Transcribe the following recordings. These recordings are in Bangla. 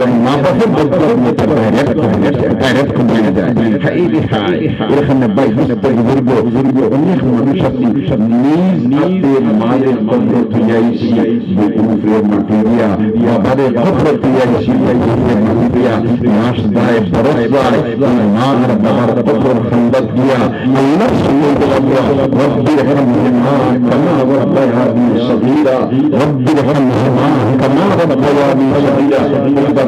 মা বাপের বদলে ডাইরেক্ট ডাইরেক্ট কমে যায় হাই রে হাই এখানে বাই বিস্তার বুজুর্গ বুজুর্গ অনেক মানুষ আপনি নিজ হাতের মায়ের কবর তুইয়াইছি উপরে মাটি দিয়া বাবারে কবর তুইয়াইছি উপরে মাটি দিয়া মাস দায় বরস যায় মা আর বাবার কবর খন্দক দিয়া আল্লাহ সুবহানাহু ওয়া তাআলা রব্বি রহমহুমা কামা রব্বায়ানি সগীরা রব্বি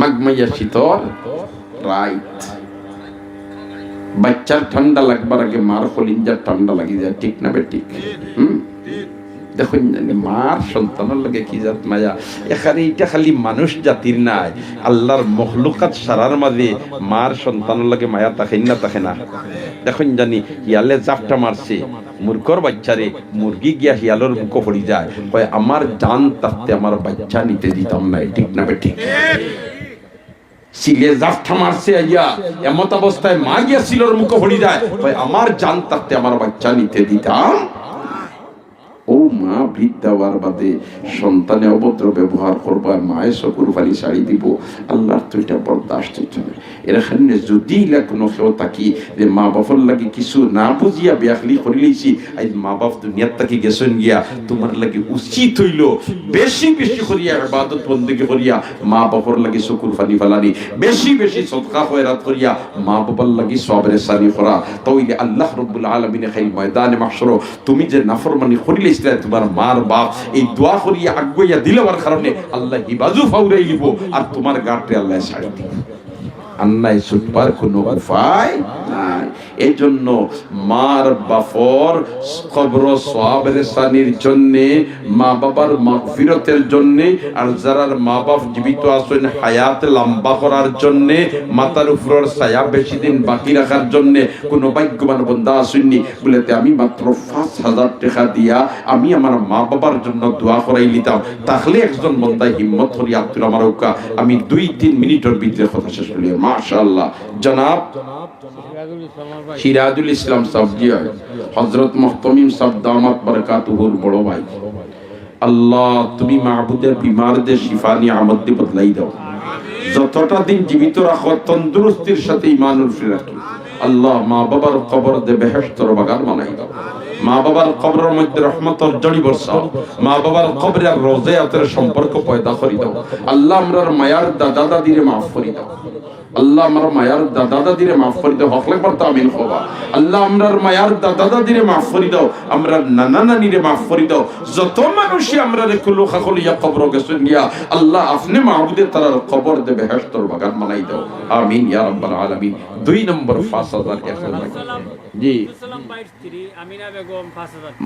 মাগমাইয়া শীতল রাইট বাচ্চার ঠান্ডা লাগবার আগে মার কলিঞ্জার ঠান্ডা লাগি যায় ঠিক না বে ঠিক হুম দেখুন মার সন্তানের লাগে কি জাত মায়া এখানে এটা খালি মানুষ জাতির নাই আল্লাহর মখলুকাত সারার মাঝে মার সন্তানের লাগে মায়া তাকে না তাকে না দেখুন জানি হিয়ালে জাপটা মারছে মূর্খর বাচ্চারে মুরগি গিয়া হিয়ালোর মুখ পড়ি যায় কয় আমার জান তাতে আমার বাচ্চা নিতে দিতাম না ঠিক না বে ঠিক সিলে জাফটা মারছে আইয়া। এমত অবস্থায় মা গিয়া সিলোর মুখ ভরি যায় আমার জান তাতে আমার বাচ্চা নিতে দিতাম? ও মা বৃদ্ধাবার বাদে সন্তানে অভদ্র ব্যবহার করবা মায়ের চকুর ফালি শাড়ি দিব। আল্লাহর তো এটা বরদাস্ত হইতে না এখানে যদি কোনো কেউ তাকি যে মা বাপর লাগি কিছু না বুঝিয়া করি আজ মা বাপ দুনিয়ার তাকি গেছেন গিয়া, তোমার লাগি উচিত হইল বেশি বেশি করিয়া বন্দেগি করিয়া, মা বাপর লাগি চকুর ফানি ফালানি, বেশি বেশি সদকা খয়রাত করিয়া, মা বাবার লাগি সবরে সানি করা। তাইলে আল্লাহ রব্বুল আলামিনে খাই ময়দানে মাহশর। তুমি যে নাফরমানি করিলে ইসলাম তোমার মার বাপ এই দোয়া করিয়া আগুইয়া দিলবার কারণে আল্লাহ হিবাজু ফাউরাই দিব আর তোমার গাটে আল্লাহ ছাড়ি দিব। আন্নায় ছুটবার কোনো উপায় নাই। এই জন্য মার বাফর কবর সানির জন্য, মা বাবার মাগফিরতের জন্য আর যারার মা বাপ জীবিত আছেন হায়াত লম্বা করার জন্য, মাতার উপর ছায়া বেশি দিন বাকি রাখার জন্য কোনো ভাগ্যবান বন্ধা আসেননি। বলেতে আমি মাত্র পাঁচ হাজার টাকা দিয়া আমি আমার মা বাবার জন্য দোয়া করাই নিতাম। তাহলে একজন বন্দায় হিম্মত করি আব্দুল আমার আমি দুই তিন মিনিটের ভিতরে কথা শেষ করি। মাশাআল্লাহ। জনাব। সিরাজুল ইসলাম সাবজি হজরত মোহতমিম সাব দামাত বরকাতুহুর বড় ভাই। আল্লাহ, তুমি মাহবুদের বিমারদের শিফানি আমদ্দি বদলাই দাও। যতটা দিন জীবিত রাখো, তন্দুরস্তির সাথে ইমানুল রাখি। আল্লাহ মা বাবার কবর দে বেহেশতর বাগান বানাই দাও। মা বাবার কবরের মধ্যে রহমতর জড়ি বর্ষাও মা বাবার কবরে আর রোজে আতের সম্পর্ক পয়দা করি দাও। আল্লাহ আমরার মায়ার দাদা দাদিরে মাফ করি দাও। আল্লাহ আমার মায়ার দাদা দাদিরে মাফ করে দাও হকলে পারতো আমিন হবা আল্লাহ আমরার মায়ার দাদা দাদিরে মাফ করে দাও আমরা নানা নানিরে মাফ করে দাও। যত মানুষই আমরা কুলু খাকল ইয়া কবর গেছেন গিয়া আল্লাহ আপনি মাহবুদের তারার কবর দেবে হেস্তর বাগান বানাই দাও। আমিন ইয়া রাব্বাল আলামিন। দুই নম্বর 5000 এখন জি।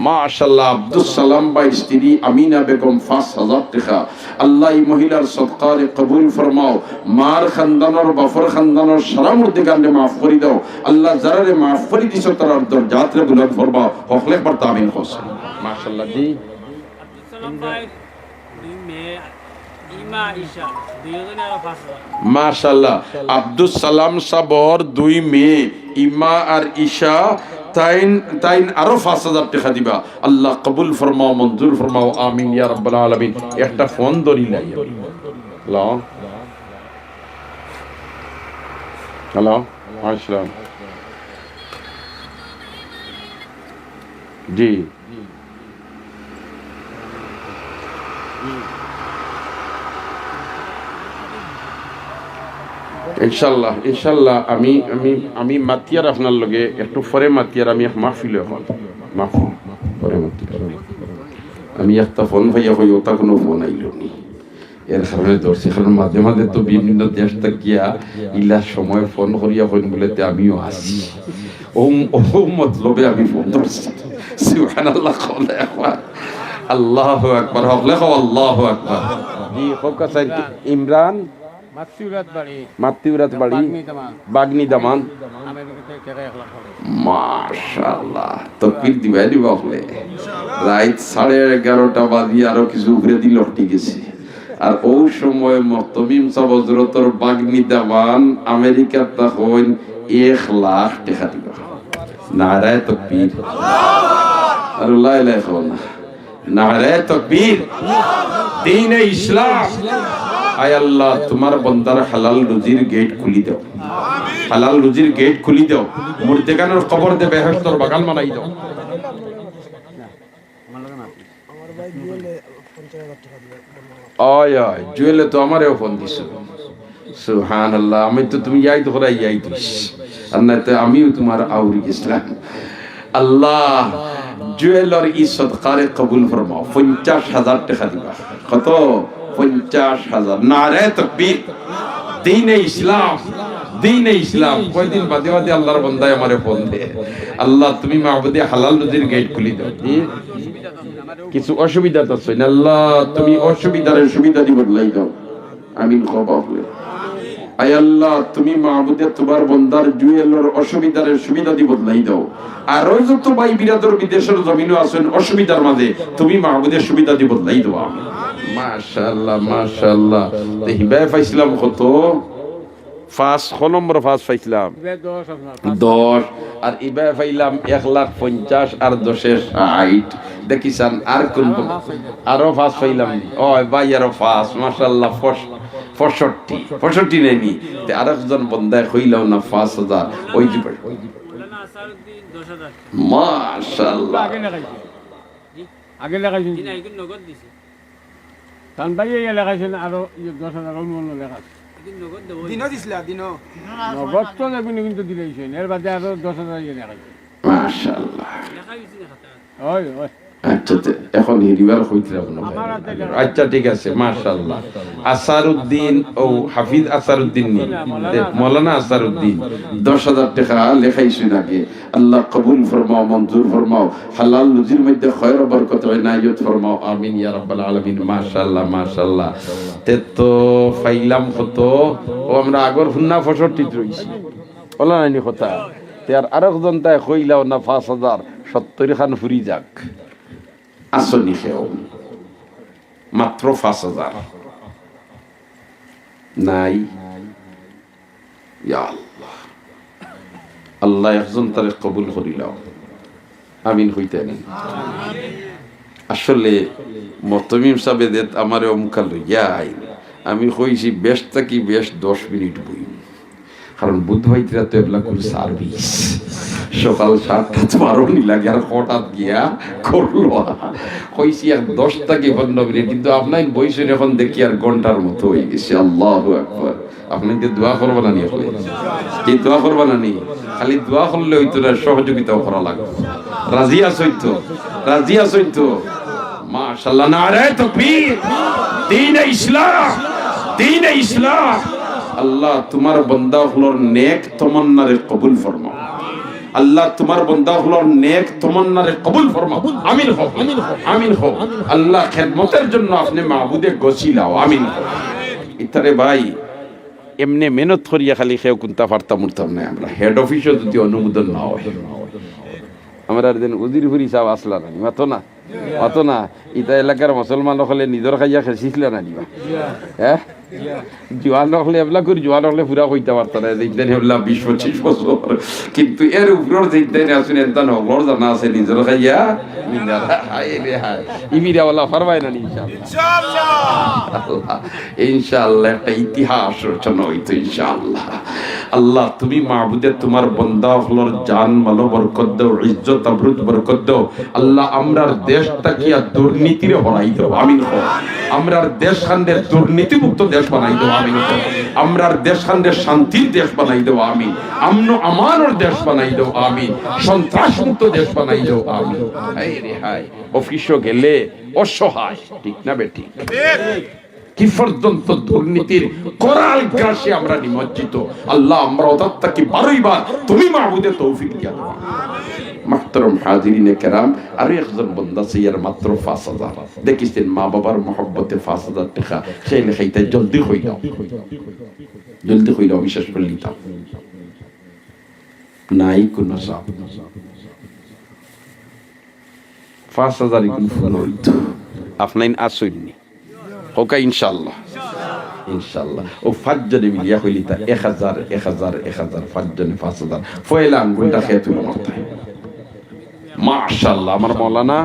মাশাআল্লাহ আব্দুল সালাম ভাই স্ত্রী আমিনা বেগম 5000 টাকা। আল্লাহ এই মহিলার সদকারে কবুল ফরমাও। মার খানদানর বাফর খানদানর সারা মধ্যে গানে মাফ করে দাও। আল্লাহ যারারে মাফ করে দিছো তারার দরজাতরে বুলন্দ ফরমাও হকলে পড়তা আমিন হোসেন। মাশাআল্লাহ জি। মাশাআল্লাহ আব্দুল সালাম সাবর দুই মেয়ে ইমা আর ঈশা তাইন তাইন আরও পাঁচ হাজার টাকা দিবা। আল্লাহ কবুল ফরমাও মঞ্জুর ফরমাও আমিন ইয়া রাব্বাল আলামিন। একটা ফোন ধরি নাই হ্যালো আসসালাম জি ইনশাল্লাহ ইনশাল্লাহ আমি আমি আমি মাতিয়ার আপনার লগে, একটু পরে মাতিয়ার আমি মাহফিল এখন মাহফিল, পরে মাতিয়ার আমি একটা ফোন ভাইয়া হই ওটা কোনো ফোন আইল নি। এর কারণে ধরছি। কারণ মাঝে মাঝে তো বিভিন্ন দেশ গিয়া ইলা সময় ফোন করিয়া হইন বলেতে আমিও আসি। ও ও মতলবে আমি ফোন ধরছি। সুবহানাল্লাহ কলে একবার। আল্লাহ আকবার হক লেখো আল্লাহ আকবার। জি হোক স্যার ইমরান বাড়ি বাগনি দামান। তকবীর দিবাই দিবা হলে রাত সাড়ে এগারোটা বাজি আরও কিছু উপরে দিল ঠিক আছে আর ও সময় মতমিম সাহ হজরতর বাগনি দামান আমেরিকার তখন এক লাখ টাকা দিবা। নারায় তকবীর। আর লাই লাই না নারায় তকবীর। দিন ইসলাম। আয় আল্লাহ তোমার বন্দার হালাল রুজির গেট খুলি দাও। হালাল রুজির গেট খুলি দাও। মুর্দেগানোর খবর দে বেহস্তর বাগান বানাই দাও। অয় অয় জুয়েলে তো আমারও ফোন দিছ। সুহান আল্লাহ আমি তো তুমি ইয়াই তো করাই ইয়াই দিস আর না তো আমিও তোমার আউরি ইসলাম। আল্লাহ, জুয়েলর ই সদকারে কবুল ফরমাও। পঞ্চাশ হাজার টাকা দিবা। কত? পঞ্চাশ হাজার। না রে তকবীর। দিনে ইসলাম দিনে ইসলাম। কয়দিন বাদে বাদে আল্লাহর বন্দায় আমারে ফোন দে আল্লাহ, তুমি মাহবুদে হালাল নদীর গেট খুলি দাও? কিছু অসুবিধা তো আছে। না আল্লাহ তুমি অসুবিধার সুবিধা দিব বদলাই দাও। আমিন, খবা হলে আয় আল্লাহ, তুমি মাহবুদে তোমার বন্দার জুয়েলর অসুবিধার সুবিধা দি বদলাই দাও। আর যত ভাই বিরাদর বিদেশের আছেন, অসুবিধার মাঝে তুমি মাহবুদের সুবিধা দি বদলাই দাও মাশাআল্লাহ মাশাআল্লাহ। হিবায় কত? ফাঁস ছ নম্বর ফাঁস পাইছিলাম দশ আর ইবা পাইলাম এক লাখ পঞ্চাশ আর দশের ষাট দেখিসান আর কোন আরও ফাঁস পাইলাম ও ভাই আরও ফাঁস মাসাল্লাহ পঁয়ষট্টি পঁয়ষট্টি নেনি তে আর একজন বন্দায় কইলাম না পাঁচ হাজার। ওই মাশাল্লাহ আগে লাগাইছে আগে লাগাইছেন আরও দশ হাজার অন্য অন্য লেখা আছে। দিনও দিছিলা দিনও নগদ তো নেবেন কিন্তু দিলে এর বাদে আরও দশ হাজার হয় মাশাল্লাহ ওই ওই আচ্ছা এখন হিরিবার না। আচ্ছা ঠিক আছে মাশাআল্লাহ। আসারউদ্দিন ও হাফিজ আসারউদ্দিন নি। মৌলানা আসারউদ্দিন দশ হাজার টাকা লেখাইছি নাকি আল্লাহ কবুল ফরমাও মঞ্জুর ফরমাও হালাল রুজির মধ্যে খয়র বরকত ইনায়ত ফরমাও। আমিন ইয়া রাব্বাল আলামিন মাশাআল্লাহ মাশাআল্লাহ। তে তো ফাইলাম কত ও আমরা আগর হুন্না ফসরটি রইছি। ওলা নাইনি কথা। তে আর আরেকজন তাই কইলাও না পাঁচ হাজার সত্তর খান ফুরি যাক। আসনি খেও মাত্র পাঁচ হাজার। নাই। আল্লাহ। আল্লাহ একজন তারে কবুল করিলাও। আমিন হইতে আসলে মতমিম সাবেদ আমারে অমুকা লইয়া আমি কইছি বেশ থাকি বেশ দশ মিনিট বই কারণ বুধ ভাইতরা তো এগুলা সার্ভিস। সকাল সাতটা বারো নি লাগে, আর হঠাৎ গিয়া করল। কইছি, আর দশ থেকে পনেরো মিনিট কিন্তু আপনার বইছেন এখন দেখি আর ঘণ্টার মতো হয়ে গেছে। আল্লাহ আকবর। আপনাকে দোয়া করব না নিয়ে কি দোয়া করব না নি খালি দোয়া করলে হইতো না, সহযোগিতাও করা লাগবে। রাজি আসইতো রাজি আসইতো মাশাআল্লাহ নারে তাকবীর। দ্বীন ইসলাম দ্বীন ইসলাম। আল্লাহ, তোমার বন্দা হলোর নেক তমান্নারে কবুল ফরমাও। আল্লাহ তোমার বান্দা হলোর নেক তমান্নারে কবুল ফরমাও। আমিন হও আমিন হও আল্লাহ খেদমতের জন্য আপনি মাহবুদে গছিলাও। আমিন ইতারে ভাই এমনি মেহনত করিয়া খালি খেয়ে কুন্তা ফার্তা উঠতাম না আমরা। হেড অফিসও যদি অনুমোদন না হয়। আমরা আর দিন উজির ফুরি সাহ আসলা না মাতো না? মাতো না? ইটা এলাকার মুসলমান হলে নিজের খাইয়া খেয়েছিল না নিবা হ্যাঁ? জোয়ান হলে এবলা করে জোয়ান হলে পুরা কইতে পারত না যেদিন এবলা বিশ পঁচিশ বছর। কিন্তু এর উপরের যেদিন আসুন জানা আছে নিজের খাইয়া। নিজের রে ইমিরা ওলা ফারবাই না ইনশাআল্লাহ। আল্লাহ ইনশাআল্লাহ একটা ইতিহাস রচনা হইতো ইনশাআল্লাহ। আল্লাহ তুমি মাহবুদে তোমার বন্দা হলোর জান মালো বরকত দাও ইজ্জত আবরুত বরকত দাও। আল্লাহ আমরার দেশটা কি আর দুর্নীতিরে হরাই দাও। আমিন আমরার দেশ খান্ডের দুর্নীতি মুক্ত দেশ বানাই দাও, আমিন। হো আমরার দেশ খান্ডের শান্তির দেশ বানাই দাও আমি আমন আমানোর দেশ বানাই দাও আমি সন্ত্রাস মুক্ত দেশ বানাই দাও আমি অফিসও গেলে অসহায়, ঠিক না বেঠিক কি পর্যন্ত দুর্নীতির করাল গ্রাসে আমরা নিমজ্জিত? আল্লাহ আমরা বারোই বার তুমি মাহবুদে তৌফিক দিয়া দেওয়া মোহতরম হাজিরিনে কেরাম আরও একজন বন্ধা সিয়ার মাত্র পাঁচ হাজার দেখিছেন মা বাবার মহব্বতে পাঁচ হাজার টাকা সেই লেখাইতে জলদি হইলাম জলদি হইলাম বিশ্বাস করে নিতাম নাই কোনো চাপ পাঁচ হাজার কোন ফোন হইতো আপনার আসইনি হোকা ইনশাল্লাহ ইনশাল্লাহ ও পাঁচজনে মিলিয়া হইলি তা এক হাজার এক হাজার এক হাজার পাঁচজনে পাঁচ হাজার ফয়লা আঙ্গুলটা খেয়ে তুলে মাশাল্লাহ আমার মৌলানা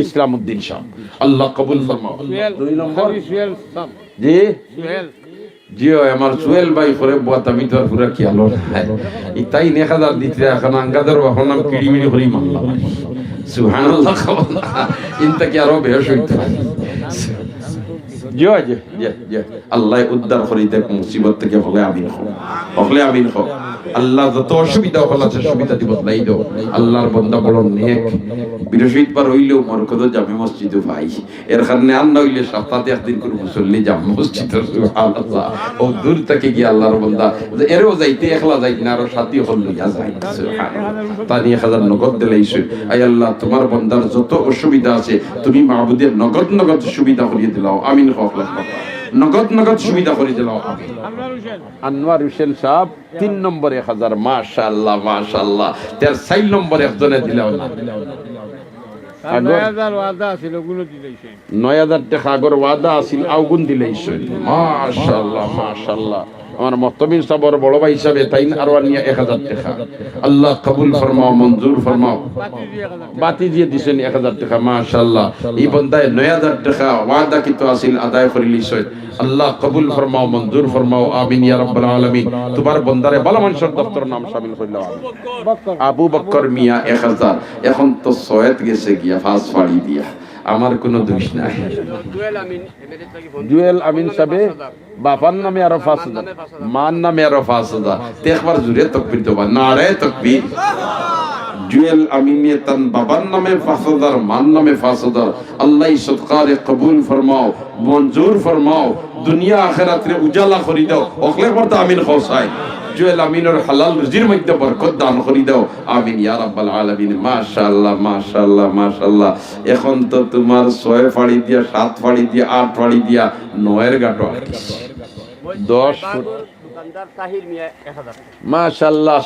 ইসলাম উদ্দিন আল্লাহ কবুল দুই নম্বর? সুহেল জি? সুহেল। জিও আমার সুহেল ভাই পরে বুয়াত আমি তো আর পুরা কি আলো? ইতাই নে হাজার দিতে এখন আঙ্গাদের এখন নাম কিড়ি মিড়ি হরি মাল্লা। সুবহানাল্লাহ কবুল। ইনতা কি আরও বেশ হইতো জিও জি জি জি আল্লাহ উদ্ধার করি দেখ, মুসিবত থেকে হলে আমিন হো হলে আমিন হো আল্লাহ যত অসুবিধা হল আছে, সুবিধা দিব, নাই দো আল্লাহর বন্দা বড় নেক। বিরসিত পার হইলেও মোর কত জামে মসজিদ ভাই। এর কারণে আর না সপ্তাহে একদিন করে মুসল্লি জাম মসজিদ ও দূর থেকে গিয়ে আল্লাহর বন্দা এরও যাইতে, একলা যাইতে না, আরও সাথী হল লইয়া তানি এক হাজার নগদ দিলাইছে আই আল্লাহ, তোমার বন্দার যত অসুবিধা আছে, তুমি মাহবুদের নগদ নগদ সুবিধা করিয়ে দিলাও। আমিন নগদ নগদ সুবিধা করে দিলাও আমিন আনোয়ার হোসেন। সাহেব তিন নম্বর এক হাজার মাশাল্লাহ মাশাল্লাহ তার চার নম্বর একজনে দিলাম না। নয় হাজার টাকা আগর ওয়াদা আছিল আগুন দিলেই মাশাল্লাহ মাশাল্লাহ আমার মতবিন সাবর বড় ভাই হিসাবে তাই আরও নিয়ে এক হাজার টাকা। আল্লাহ কবুল ফরমাও মঞ্জুর ফরমাও। বাতি দিয়ে দিছেন এক হাজার টাকা মাশাল্লাহ এই বন্দায় নয় হাজার টাকা ওয়াদা কিন্তু আসিল আদায় করে লিছয় আল্লাহ কবুল ফরমাও মঞ্জুর ফরমাও আমিন ইয়া রাব্বাল আলামিন। তোমার বন্দারে ভালো মানুষের দপ্তর নাম শামিল করলাম আবু বক্কর। মিয়া এক হাজার। এখন তো সয়েত গেছে গিয়া ফাঁস ফাড়ি দিয়া। আমার কোনো দোষ নাই। জুয়েল আমিন আমিন সাবে বাপার নামে আরও পাঁচ হাজার মার নামে আরও পাঁচ হাজার একবার জুড়ে তকবির দেবা নারে তকবির। জুয়েল আমিনিয়ে তান বাবার নামে পাঁচ হাজার মার নামে পাঁচ হাজার আল্লাহ সৎকারে কবুল ফরমাও মঞ্জুর ফরমাও দুনিয়া আখেরাতরে উজালা করি দাও। অখলে করতে আমিন খোসাই জুয়েল আমিনের হালাল রুজির মধ্যে বরকত দান করি দাও। আমিন, ইয়া রাব্বাল আলামিন। মাশাআল্লাহ মাশাআল্লাহ মাশাআল্লাহ। এখন তো তোমার ছয় ফাড়ি দিয়া, সাত ফাড়ি দিয়া, আট ফাড়ি দিয়া নয়ের গাটো আটকিস দশ ফুট। মাশাল্লাহ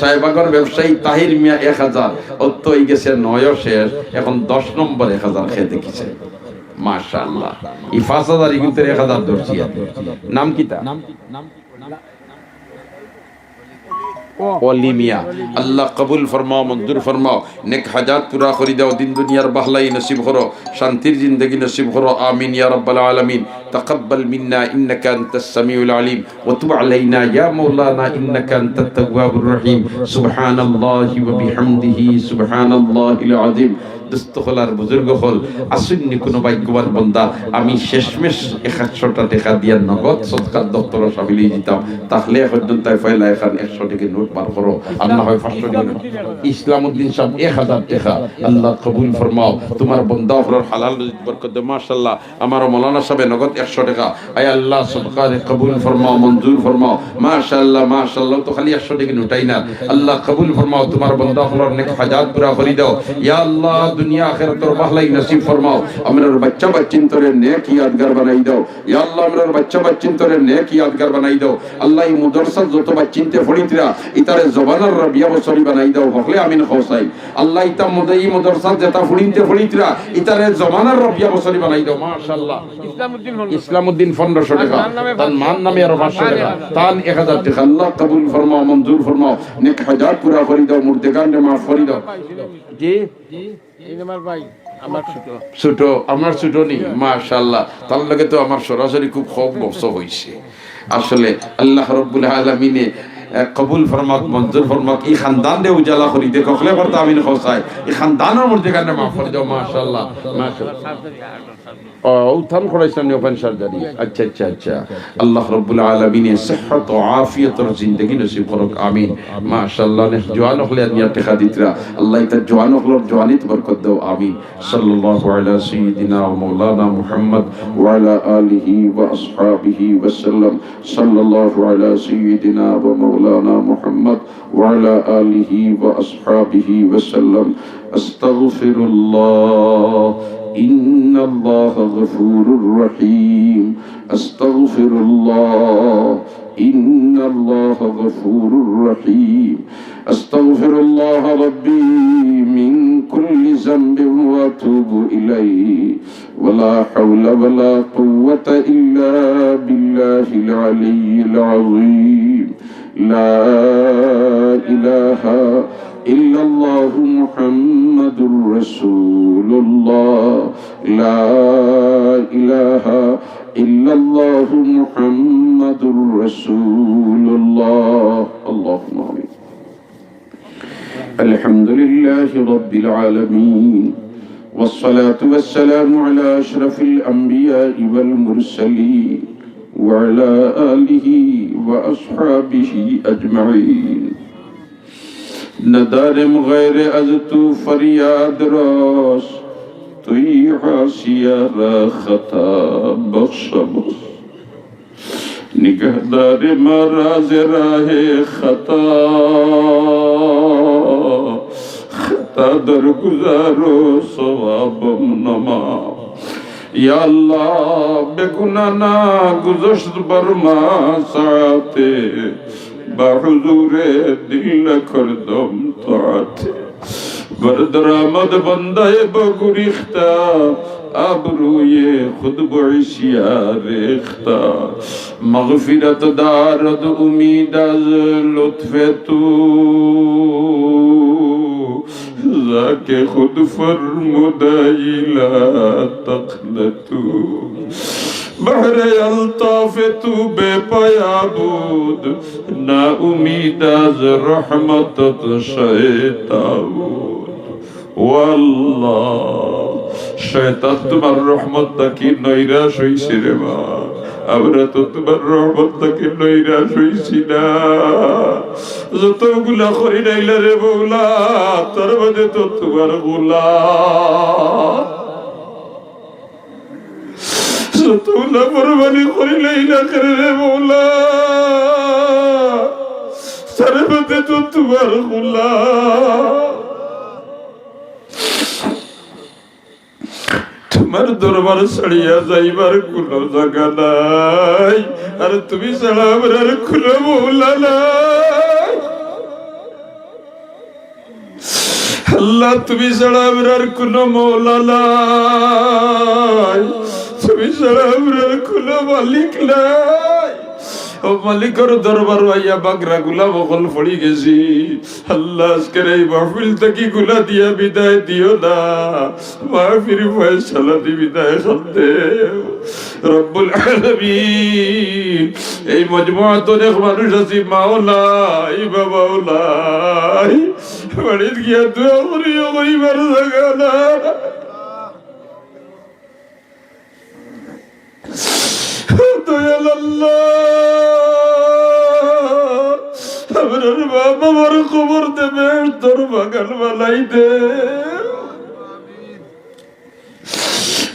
সাহেবাগর ব্যবসায়ী, তাহির মিয়া এক হাজার। অত গেছে নয় শেষ, এখন দশ নম্বর এক হাজার খেয়ে দেখিছে। মাশাল্লাহ হাজার কিন্তু এক হাজার আমি। নাম কি তা ওয়ালিমিয়া আল্লাহ কবুল ফরমাও মঞ্জুর ফরমাও নেক হাজাত পুরা করি দাও দিন দুনিয়ার বাহলাই নসিব করো শান্তির জিন্দগি নসিব করো আমিন ইয়া রাব্বাল আলামিন তাকাব্বাল মিন্না ইন্নাকা আনতাস সামিউল আলিম ওয়া তুব আলাইনা ইয়া মাওলানা ইন্নাকা আনতাত তাওয়াবুর রহিম সুবহানাল্লাহি ওয়া বিহামদিহি সুবহানাল্লাহিল আযীম দুস্থ হল আর বুজুর্গ হল, আসুননি কোনো ভাগ্যবান বন্দা। আমি শেষমেশ একশোটা টাকা দিয়া নগদ সৎকার দপ্তর সামিল দিতাম তাহলে পর্যন্ত ফয়লা এখন একশো টাকা নোট বার করো। আর না হয় পাঁচশো টাকা ইসলাম উদ্দিন সাহেব, এক হাজার টাকা। আল্লাহ কবুল ফরমাও। তোমার বন্দা হলোর হালাল মাশাল্লাহ আমার মৌলানা সাহেব নগদ একশো টাকা। আয় আল্লাহ সদকার কবুল ফরমাও, মঞ্জুর ফরমাও। মাশাল্লাহ মাশাল্লাহ তো খালি একশো টাকা নোটাই না। আল্লাহ কবুল ফরমাও। তোমার বন্দা হলোর নেক হাজাত পুরা করি দাও। ইয়া আল্লাহ দুনিয়া আখিরাতের বাহলাই নসিব ফরমাও। আমরার বাচ্চা বাচ্চিন তোরে নেক ইয়াদগার বানাই দাও। ইয়া আল্লাহ আমরার বাচ্চা বাচ্চিন তোরে নেক ইয়াদগার বানাই দাও। আল্লাহ এই মুদরসা যত বাচ্চিনতে ফড়িতরা ইতারে জবানার রবিয়া বছরি বানাই দাও হকলে আমিন খোসাই আল্লাহ ইতা মুদাই মুদরসা যেটা ফড়িনতে ফড়িতরা ইতারে জবানার রবিয়া বছরি বানাই দাও মাশাআল্লাহ। ইসলামউদ্দিন ফোন ইসলামউদ্দিন পনেরোশো টাকা। তার নামে মান নামে আরও পাঁচশো টাকা। তান এক হাজার টাকা। আল্লাহ কবুল ফরমাও মঞ্জুর ফরমাও। নেক হাজার পুরা করি দাও মুর্দেগান মাফ করি দাও জি? এই ছোট। আমার ছোট নেই মাশাল্লাহ তার লগে তো আমার সরাসরি খুব খুব বস আসলে আল্লাহ রব্বুল আলমিনে কবুল ফরমাক, মঞ্জুর ফরমাক, এই খানদান দে উজালা করি দে কখলে করতে আমি খসাই এই খানদানের মধ্যে কারণে মাফ করে দাও মাশাল্লাহ মাশাল্লাহ উত্থান করেছিলাম ওপেন সার্জারি আচ্ছা আচ্ছা আচ্ছা। আল্লাহ রব্বুল আলমিনে সেহত ও আফিয়তর জিন্দগি নসিব করক, আমিন। মাশাআল্লাহ জওয়ান হলে নিয়া টেকা দিতরা আল্লাহ তা জওয়ান হলর জওয়ানিত বরকত দাও, আমিন। সাল্লাল্লাহু আলা সাইয়্যিদিনা ওয়া মাওলানা মুহাম্মদ ওয়া আলা আলিহি ওয়া আসহাবিহি ওয়া সাল্লাম। সাল্লাল্লাহু আলা সাইয়্যিদিনা ওয়া মাওলানা মুহাম্মদ ওয়া আলা আলিহি ওয়া আসহাবিহি ওয়া إن الله غفور رحيم. أستغفر الله. إن الله غفور رحيم. أستغفر الله ربي من كل ذنب وأتوب إليه. ولا حول ولا قوة إلا بالله العلي العظيم. لا إله إلا الله محمد رسول الله. لا إله إلا الله محمد رسول الله. اللهم آمين. الحمد لله رب العالمين. والصلاة والسلام على أشرف الأنبياء والمرسلين وعلى آله وأصحابه أجمعين. ندارم غیر از تو فریاد راست توی حاسیه را خطا بخش بخش نگهدار ما راز راه خطا خطا در گذار و ثوابم نما یا الله بگنا نا گذشت بر ما ساعته با حضور دل کردم طاعت بر آمد بنده بگریختا ابروی خود بعشیا ریختا مغفرت دارد امید از لطف تو ذاک خود فرموده لا تقلتو بحر الطاف تو بے پایا بود نا امید از رحمتت شیطا بود والله শয়তান তোমার রহমত তাকে নৈরাশ হইছে রে মা আমরা তো তোমার রহমত তাকে নৈরাশ হইছি না যতগুলা করি নাইলা রে বৌলা তার মধ্যে তো তোমার গোলা যতগুলা কোরবানি করিলেই না রে মৌলা। তার মধ্যে তো তোমার গোলা তোমার দরবার ছাড়িয়া যাইবার কোন জায়গা নাই। আর তুমি ছাড়া আমার আর কোন মৌলা আল্লাহ, তুমি ছাড়া আমার আর কোন মৌলা নাই। তুমি ছাড়া আমার মালিক নাই। ও মালিকর দরবার আইয়া বাগরা গুলা বকল পড়ি গেছি। আল্লাহ, আজকের এই মাহফিল থেকে গুলা দিয়া বিদায় দিও না। মাহফিল ফয়সালা দি বিদায় খাতে রব্বুল আলামিন, এই মজমুআত অনেক মানুষ আছে, মাওলাই, বাবাওলাই। বাড়ির গিয়া দোয়া করিও করিবার জায়গা না আমার খবর দেবে তোর বাগান বালাই দে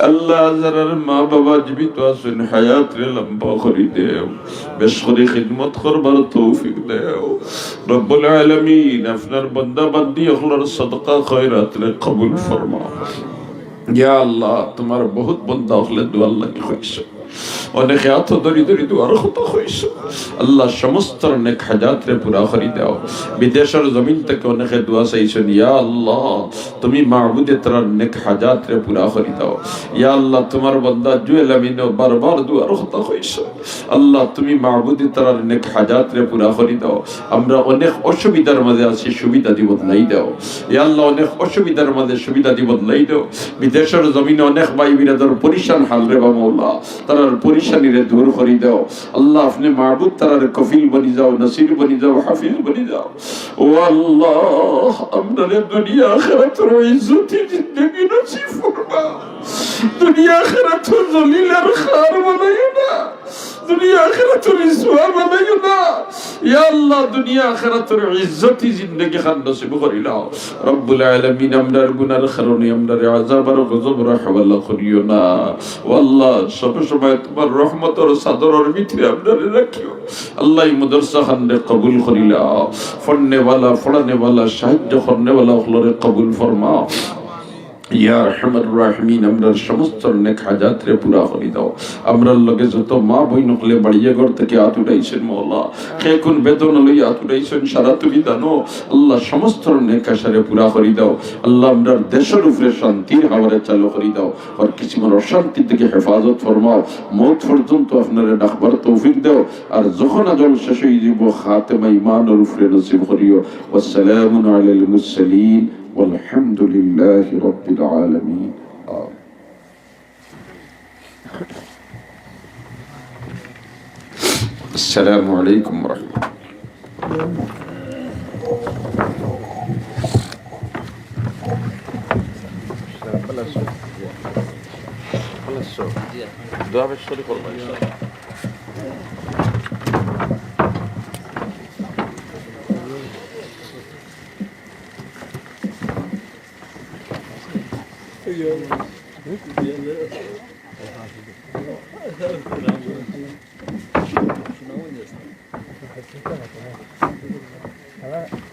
আল্লাহ যারার মা বাবা জীবিত আছেন হায়াত রে লম্বা দেও। বেশ করে খিদমত তৌফিক দেও। রব্বুল আলামিন আপনার বান্দা বান্দি হলার সদকা খয়রাত রে কবুল ফরমাও। ইয়া আল্লাহ, তোমার বহুত বন্দা হলে দু আল্লাহ কি হইছে অনেকে হাত ধরি ধরি দুয়ার কথা হইছে আল্লাহ সমস্ত অনেক হাজাত রে পুরা করি দাও। বিদেশের জমিন থেকে অনেকে দোয়া চাইছেন, ইয়া আল্লাহ, তুমি মাহবুদে তার অনেক হাজাত রে পুরা করি দাও। ইয়া আল্লাহ, তোমার বন্দা জুয়েল আমিন বারবার দুয়ার কথা হইছে আল্লাহ, তুমি মাহবুদে তার অনেক হাজাত রে পুরা করি দাও। আমরা অনেক অসুবিধার মাঝে আছি, সুবিধা দিব নাই দাও। ইয়া আল্লাহ, অনেক অসুবিধার মাঝে সুবিধা দিব নাই দাও। বিদেশের জমিনে অনেক ভাই বিরাদর পরিশান হাল রে বা মৌলা তারার পরিশানি রে দূর করি দাও। আল্লাহ, আপনি মাহবুদ তারার কফিল বনি যাও, নসির বনি যাও হাফিজ বনি যাও। ও আল্লাহ আমরা দুনিয়া, আখিরাতের ইজ্জতি জিন্দেগি নসিব ফরমা দুনিয়া, আখিরাতের জলিলের খার বানাইও না দুনিয়া, আখিরাতের ইসওয়া বানাইও না আল্লাহ, দুনিয়া, আখেরাতের ইজ্জতি জিন্দগি খান নসিব করিলাও রব্বুল আলামিন, আমরার গুনার কারণে, আমরার আযাব আর গজব রাহওয়ালা না। আল্লাহ সব সময় তোমার রহমতের সাদরের ভিতরে আমরারে রাখিও। আল্লাহ মাদ্রাসা খানরে কবুল করিলাও ফন্নেওয়ালা, ফলানেওয়ালা সাহায্য করনেওয়ালা হলরে কবুল ফরমাও। ইয়া রহমান রাহমিন আমরার সমস্ত নেক হাজাত রে পুরা দাও। আমরার লগে যত মা বই নকলে বাড়িয়ে ঘর থেকে লই সারা তুমি জানো, আল্লাহ সমস্ত নেক আশারে পুরা দাও। আল্লাহ দেশের উপরে হাওয়ারে চালু করি দাও। আর কিসিমের অশান্তি থেকে হেফাজত ফরমাও। মৌত পর্যন্ত আপনারে ডাকবার তৌফিক দাও। আর যখন আজল শেষ হয়ে যাব খাতেমা ইমানের উপরে নসিব করিও। والحمد لله رب العالمين. آمين السلام عليكم ورحمة الله. خلص الشغل دعاء بالشغل والله. ان شاء الله Hello.